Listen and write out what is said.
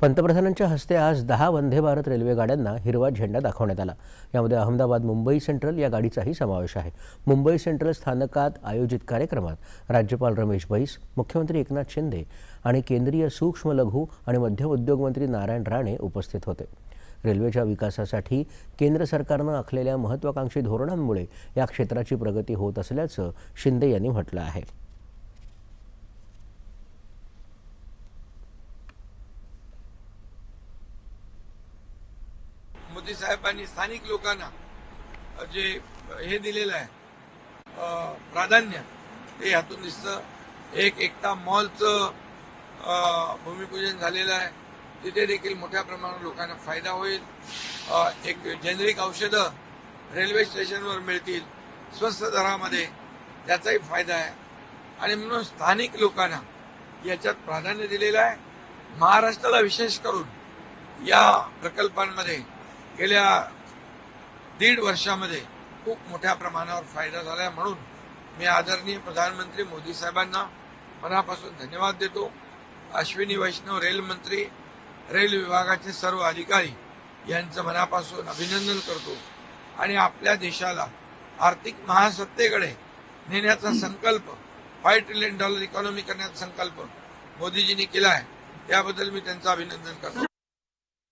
पंतप्रधानांच्या हस्ते आज दहा वंदे भारत रेल्वे गाड्यांना हिरवा झेंडा दाखवण्यात आला. यामध्ये अहमदाबाद मुंबई सेंट्रल या गाडीचाही समावेश आहे. मुंबई सेंट्रल स्थानकात आयोजित कार्यक्रमात राज्यपाल रमेश बैस मुख्यमंत्री एकनाथ शिंदे आणि केंद्रीय सूक्ष्म लघु आणि मध्य उद्योग मंत्री नारायण राणे उपस्थित होते. रेल्वेच्या विकासासाठी केंद्र सरकारनं आखलेल्या महत्त्वाकांक्षी धोरणांमुळे या क्षेत्राची प्रगती होत असल्याचं शिंदे यांनी म्हटलं आहे. मोदी साहेबांनी स्थानिक लोकांना जे हे दिलेलं आहे प्राधान्य ते ह्यातून दिसतं. एक एकता मॉलचं भूमिपूजन झालेलं आहे. तिथे देखील मोठ्या प्रमाणावर लोकांना फायदा होईल. एक जेनेरिक औषधं रेल्वे स्टेशनवर मिळतील स्वस्त दरामध्ये. त्याचाही फायदा आहे. आणि म्हणून स्थानिक लोकांना याच्यात प्राधान्य दिलेलं आहे. महाराष्ट्राला विशेष करून या प्रकल्पांमध्ये गेल्या दीड वर्षामध्ये खूप मोठ्या प्रमाणावर फायदा झाला म्हणून मी आदरणीय प्रधानमंत्री मोदी साहेबांना मनापासून धन्यवाद देतो. अश्विनी वैष्णव रेल मंत्री रेल विभागाचे सर्व अधिकारी यांचं मनापासून अभिनंदन करतो. आणि आपल्या देशाला आर्थिक महासत्तेकडे नेण्याचा संकल्प फाय ट्रिलियन डॉलर इकॉनॉमी करण्याचा संकल्प मोदीजींनी केला आहे त्याबद्दल मी त्यांचं अभिनंदन करतो.